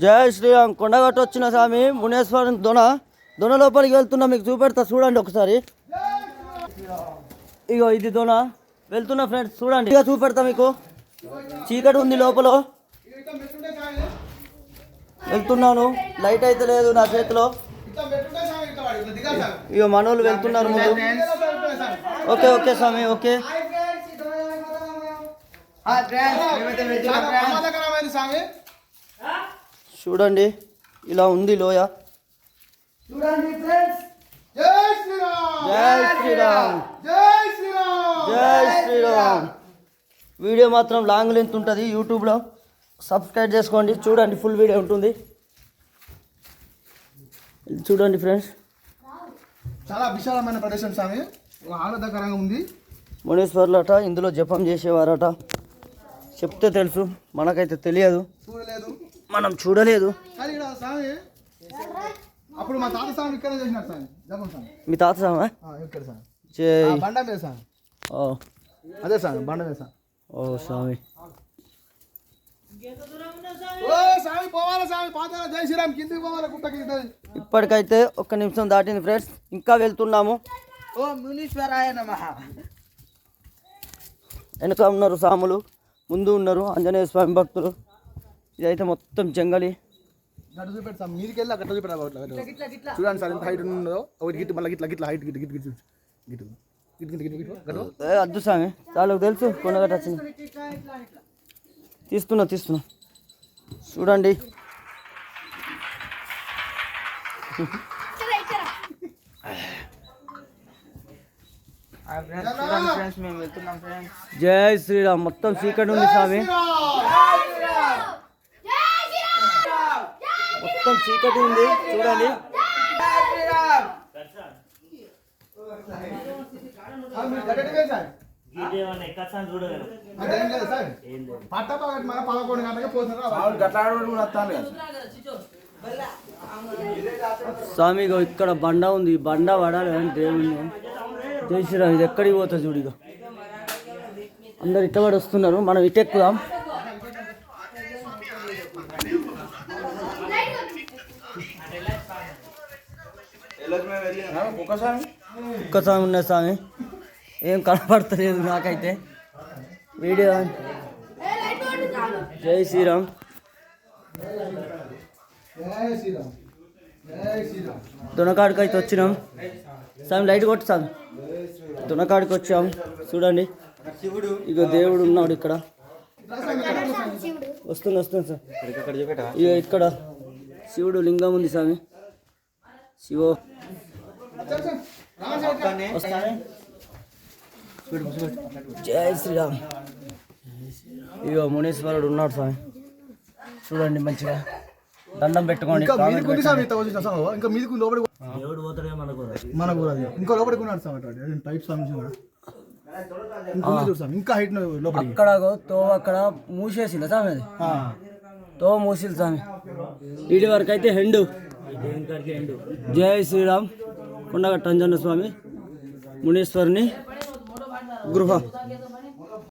జై శ్రీరామ్. కొండగట్టు వచ్చిన స్వామి మునేశ్వరం దొన. దొన లోపలికి వెళ్తున్నా మీకు చూపెడతా చూడండి ఒకసారి. ఇగో ఇది దొన. వెళ్తున్నా ఫ్రెండ్స్ చూడండి. ఇక చూపెడతా మీకు. చీకటి ఉంది లోపల. వెళ్తున్నాను. లైట్ అయితే లేదు నా చేతిలో. ఇగో మనోళ్ళు వెళ్తున్నారు ముందు. ఓకే ఓకే స్వామి ఓకే. స్వామి. చూడండి ఇలా ఉంది లోయ. జై శ్రీరామ్! జై శ్రీరామ్! జై శ్రీరామ్! జై శ్రీరామ్! వీడియో మాత్రం లాంగ్ లెంత్ ఉంటుంది యూట్యూబ్లో. సబ్స్క్రైబ్ చేసుకోండి చూడండి ఫుల్ వీడియో ఉంటుంది. చూడండి ఫ్రెండ్స్. చాలా విశాలమైన ప్రదేశం స్వామి ఆహ్లాదకరంగా ఉంది. మునీశ్వర్లట ఇందులో జపం చేసేవారట. చెప్తే తెలుసు మనకైతే తెలియదు. చూడలేదు. మనం చూడలేదు. అప్పుడు మా తాత స్వామి ఇక్కడ చేసినారు స్వామి. జపం స్వామి. మీ తాత సామా ఆ, ఇక్కడ స్వామి. జై. ఆ, బండ మీద స్వామి. ఓ. అదే స్వామి బండ మీద స్వామి. ఓ స్వామి. ఓ స్వామి పోవాలా స్వామి పాతాల జై శ్రీరామ్ కిందికి పోవాలా గుట్టకి ఇప్పటికైతే ఒక్క నిమిషం దాటింది ఫ్రెండ్స్. ఇంకా వెళ్తున్నాము. ఓ మునీశ్వరాయ నమః. వెనక ఉన్నారు సాములు ముందు ఉన్నారు ఆంజనేయ స్వామి భక్తులు. ఇదైతే మొత్తం జంగలి. చూడండి సార్ ఎంత హైట్ ఉందో. ఒకటి గిట్ మళ్ళీ గిట్ల గిట్ల హైట్ గిట్ గిట్ గిట్ గిట్ అద్దు స్వామి చాలా తెలుసు కొనగట్ట తీస్తున్నా తీస్తున్నా. చూడండి. జై శ్రీరామ్. మొత్తం చీకటి ఉంది స్వామి మొత్తం చీకటి ఉంది. చూడండి. స్వామి ఇక్కడ బండ ఉంది. బండ పడాలి దేవుణ్ణి. జై ఇది ఎక్కడికి పోతుంది చూడు ఇక అందరు ఇట్టబడి వస్తున్నారు. మనం ఇటెక్కుదాం ఒక్క స్వామి ఉన్న స్వామి. ఏం కనపడతలేదు నాకైతే. వీడియో. జై శ్రీరామ్. జై శ్రీరామ్ జై శ్రీరామ్ దునకాడికి అయితే వచ్చినాం. స్వామి లైట్ కొట్టు స్వామి. దునకాడికి వచ్చాం. చూడండి. ఇక దేవుడు ఉన్నాడు ఇక్కడ. వస్తుంది వస్తుంది సార్. ఇక ఇక్కడ. శివుడు లింగం ఉంది స్వామి. శివో. జై శ్రీరామ్. ఇగో మునీశ్వరుడు ఉన్నాడు స్వామి. చూడండి మంచిగా. దండం పెట్టుకోండి ఇంకా మీదికి లోపలికి దేవుడు పోతాడే మన కూడా అది. ఇంకా లోపలికి ఉన్నాడు స్వామి అటు టైప్ స్వామి చూడు. ఇంకా హైట్ అక్కడ తో అక్కడ మూసేసింది స్వామి అది. ఆ. తో మూసిల్ స్వామి. వీడి వరకు అయితే హెండు జై శ్రీరామ్. కొండగట్ట అంజన్న స్వామి మునీశ్వరుని గృహ.